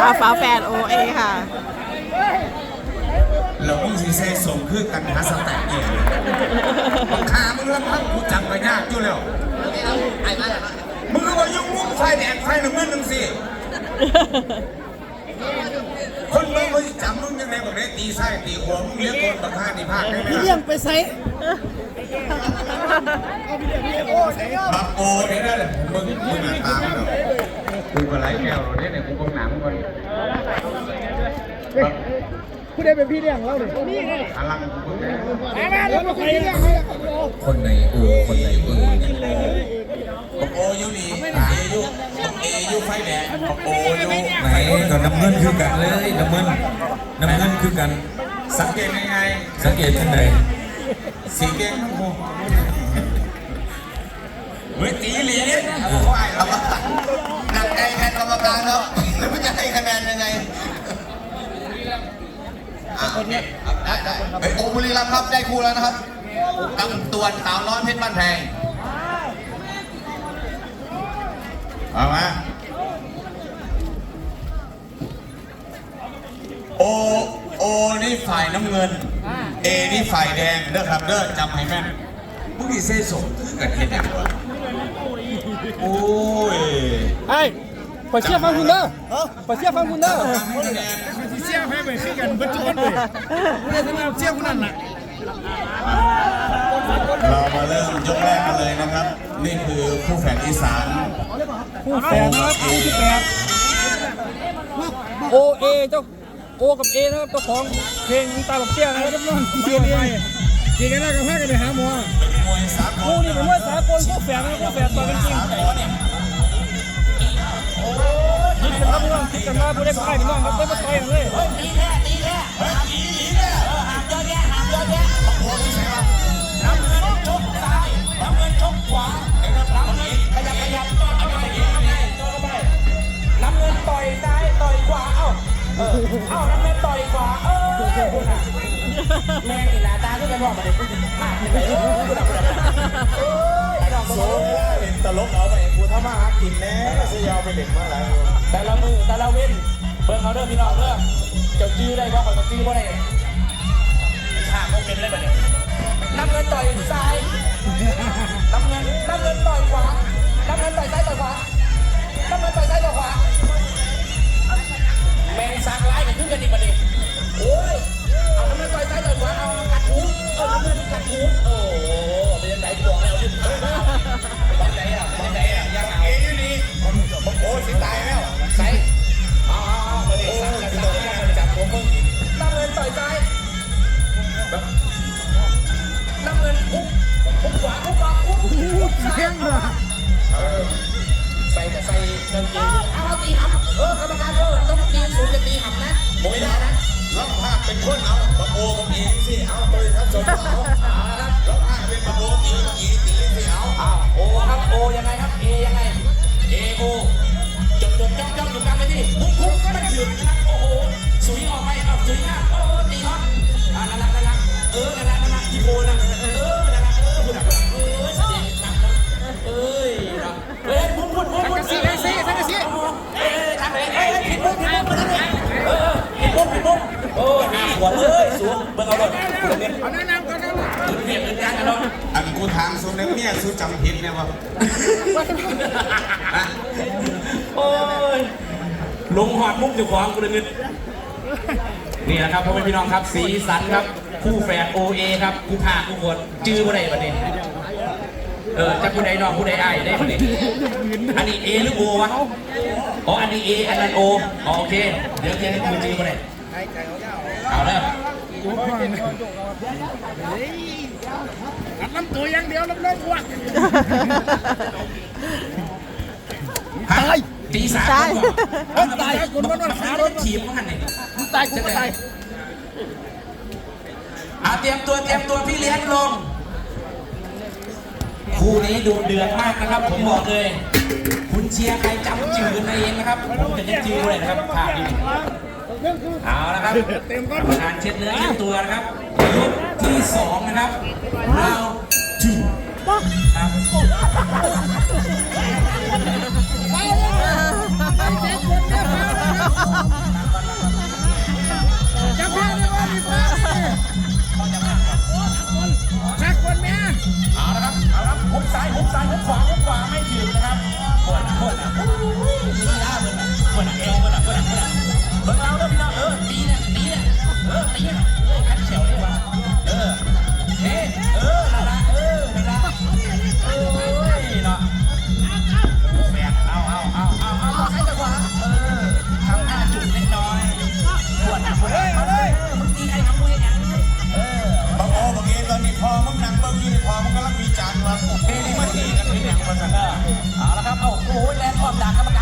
อาฝาแฝดโอเอค่ะ เราต้องสีเซส่งคือกันหาสแต็กเองบังคามึงแล้วพักกูจังไปยากจุแล้วมึงก็มายุ่งมุ้งไฟแดงไฟหนึ่งมือหนึ่งสิคนมึงเขาจำมึงยังไงบอกได้ตีไส้ตีหัวมึงเลี้ยงคนบังคานี่ภาคได้ไหมเลี้ยงไปใส่บักโอเนี่ยนะมึงมึงอะตามแล้ว กูก็ไล่แก้วเราเนี่ยเนี่ยกูกำหนังก่อนผู้ใดเป็นพี่เลี้ยงเราเลยพลังกูก็แก้วมามาแล้วมาใครเลี้ยงให้คนในเออคนในเออบักโออยู่นี่เออยู่เออยู่ไฟแดงบักโออยู่ไหนก็น้ำเงินคือกันเลยน้ำเงินน้ำเงินคือกัน สังเกตยังไงสังเกตจังใดสีเก่งทั้งคู่เฮ้ยตีเหรียญเอาไหวแล้วว่าหนัก ใจแทนกรรมการแล้วแล้วมันจะให้คะแนนยังไงอะได้ได้เฮ้ยโอบุรีรัมย์ครับได้คู่แล้วนะครับกำตวนสาวน้อยเพชรบ้านแพงเอามาโอโอนี่ฝ่ายน้ำเงิน เอนี่ฝ่ายแดงเด้อครับเด้อจำให้แม่นมึงดีเซ่สมคือกันเห็นอย่างวะโอ้ย ไอ้ไปเชี่ยฟังคุณเด้อไปเชี่ยฟังคุณเด้อทำให้คะแนนที่เชี่ยให้ไปขึ้นกันบัจจุบันเลยผู้ใดทำงานเชี่ยคนนั้นน่ะเรามาเริ่มยกแรกกันเลยนะครับ นี่คือคู่แฝดอีสานคู่แฝดนะครับคู่ที่แปดโอเอเจ้าโอกับเอนะครับเจ้าของเพลงตาบักเชี่ยนะครับน้องเชียร์ดีจริงกันแล้วก็พากันไปหาหมอเป็นมวยสากลคู่นี่เป็นมวยสากลคู่แฝดนะคู่แฝดต่อกันจริง ครับพี่น้องคิดกันว่าผู้ใดเป็นใครพี่น้องครับได้มาต่อยกันเลยน้ำเงินต่อยซ้ายต่อยขวาเอ้าเอ้าน้ำเงินต่อยขวาเออคุณอะแม่งอีหน้าตาที่จะบอกมาเด็กผู้หญิงมากเลย โซ่เป็นตลกเอาไปกูถ้ามาหากินแน่จะยาวไปเด็กมาหลายแต่ละมือแต่ละเว้นเบิ่งเอาเด้อพี่น้องเด้อเจ้าจื้อได้บ่ข่อยก็จื้อบ่ได้ข้างก็เป็นเลยบัดนี้น้ำเงินต่อยซ้ายน้ำเงินน้ำเงินต่อยขวาน้ำเงินต่อยซ้ายต่อยขวาน้ำเงินต่อยซ้ายต่อยขวาแมงสักไล่กันขึ้นกันอีกบัดนี้โอ้ย เสียงเหรอใส่กับใส่กางเกงเอาเอาตีหับเออกรรมการเออต้องตีสูงจะตีหับนะไม่ได้นะรับภาพเป็นคนเอาบักโอบักอีสิเอาไปครับสมเอาเอาละครับรับภาพเป็นบักโอตีบักอีตีสิ เลยสูงเบิ่งเอาเลยเเอาแนะนำก่อนนะเรียนเป็นการกันเนาะอันกูทางสุดในเมียสุจำผิดเนี่ยวะโอ้ยลงหอดมุกอยู่ขวางกูเลยเงินนี่แหละครับพ่อแม่พี่น้องครับสีสันครับคู่แฝดโอเอครับคู่ภาคคู่คนจื้อบ่ได้บัดนี้เออจะผู้ใดน้องผู้ใดอ้ายได้บัดนี้อันนี้เอหรือโอวะอ๋ออันนี้เออันนั้นโออ๋อโอเคเดี๋ยวเดี๋ยวมือจื้อบ่ได้ เอาแล้วอัดลำตัวอย่างเดียวลำน้องวักตายตีสามตายเอาตายคนมันมันขารถถีบมันนี่ตายกูตายอาเตรียมตัวเตรียมตัวพี่เลี้ยงลง คู่นี้ดูเดือดมากนะครับ ผมบอกเลย คุณเชียร์ใครจำจืดในเองนะครับ ผมจะจืดเลยนะครับภาพนี้ เอาละครับกรรมการเช็ดเนื้อเช็ดตัวนะครับยกที่สองนะครับเราจูครับจับเพี้ยนเลยว่ามีฟ้าชักคนแม่เอาละครับเอาละครับหุบซ้ายหุบซ้ายหุบขวา เอาละครับเอาโอ้ยแรงความดักกรรมการ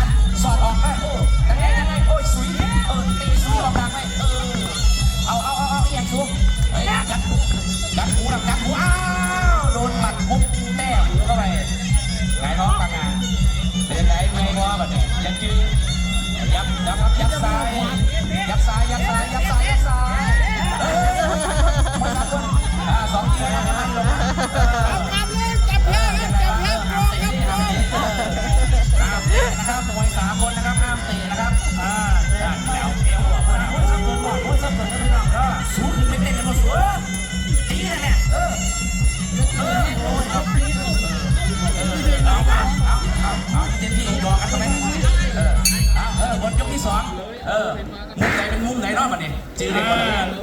เนี่ยจืดเลย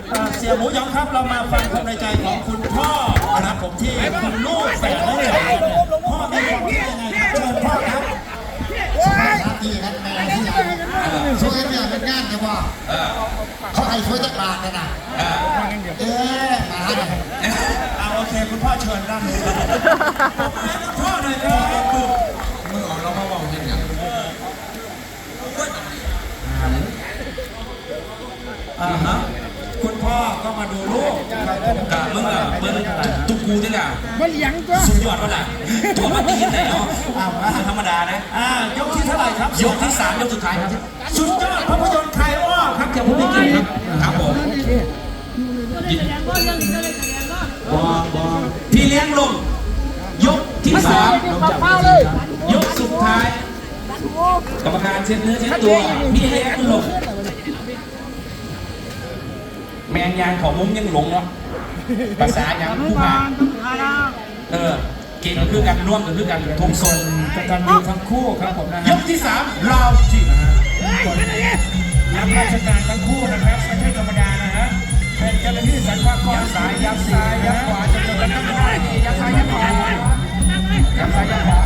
คนนี้เสียหมูหยองครับเรามาฟังความในใจของคุณพ่อนะครับผมที่คุณลูกแฝดนั่นเองพ่อมีความคิดยังไงครับเชิญพ่อครับที่นั่นแม่ที่ยังช่วยเนี่ยเป็นงานจะว่าเขาให้ช่วยจักบาทกันนะเอ๊ะมาหาหน่ยเอาโอเคคุณพ่อเชิญนนี้ครับพ่อหน่อยครับ มึงออกเรามาบอกเห็นอย่าง อ่าฮะคุณพ่อก็มาดูลูกครับผม กะมึงอะเบิ้งตุ๊ กกูจังอะมันหยังตัวสุดยอดวะล่ะตัวมันตีไหนเนาะไม่ธรรมดานะอ่ายกที่เท่าไหร่ครับยกที่สามยกสุดท้ายครับ สุดยอดภาพยนตร์ไคอ้อครับอย่าพูดไม่เก่งครับครับผมบองบองพี่เลี้ยงลง ยกที่สามเป้าเลยยกสุดท้ายกรรมการเช็ดเนื้อเช็ดตัวพี่เลี้ยงลง แม งยางของมุ้งยังหลงเนาะภาษายังผู้ผ่านเออเก่งก็คือกันร่วมก็คือกันทุกส่ส่ววนนกตันยูทั้งคู่ครับผมนะยฮะกที่สามเราจีนะฮะรับราชการทั้งคู่นะครับไม่ใช่ธรรมดานะฮะเป็นเจ้าหน้าที่สรรพากรยับซ้ายยับซ้ายยับขวาจะจบกันทั้งได้ดียับซ้ายยับขวายับซ้ายยับขวา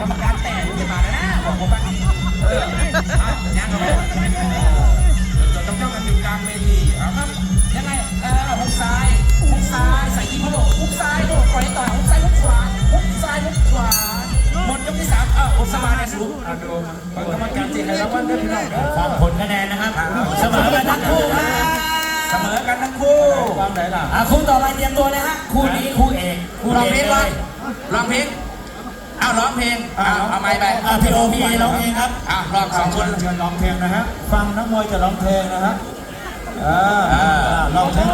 กรรมการแต่อย่ามาเลยนะบอกผมไปเออเอายังเข้าไปจดจ้องจ้องกันอยู่กลางเวทีเอาครับยังไงเออหุกซ้ายหุกซ้ายใส่อีโมโลหุกซ้ายโดดปล่อยต่อยหุกซ้ายหุกขวาหุกซ้ายหุกขวาหมดยกที่สามเอออุสมาเนี่ยสูงอะดูกรรมการที่ให้รางวัลด้วยพี่น้องครับฟังผลคะแนนนะครับเสมอกันทั้งคู่ครับเสมอกันทั้งคู่ความไหนล่ะคู่ต่อไปเตรียมตัวเลยฮะคู่นี้คู่เอกคู่ร้องเพลงเลยรองเพลง เอาร้องเพลงเอาเอาไม้ไปอะพี่โอพี่เอร้องเองครับอะร้องสองคนเชิญร้องเพลงนะฮะ ฟังนักมวยจะร้องเพลงนะฮะอ่าอ่าร้องเพลง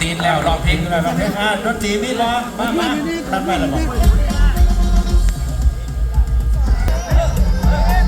ตีนแล้วร้องเพลงร้องเพลงอ่าดนตรีมีร้องมามาตัดไปแล้วบอก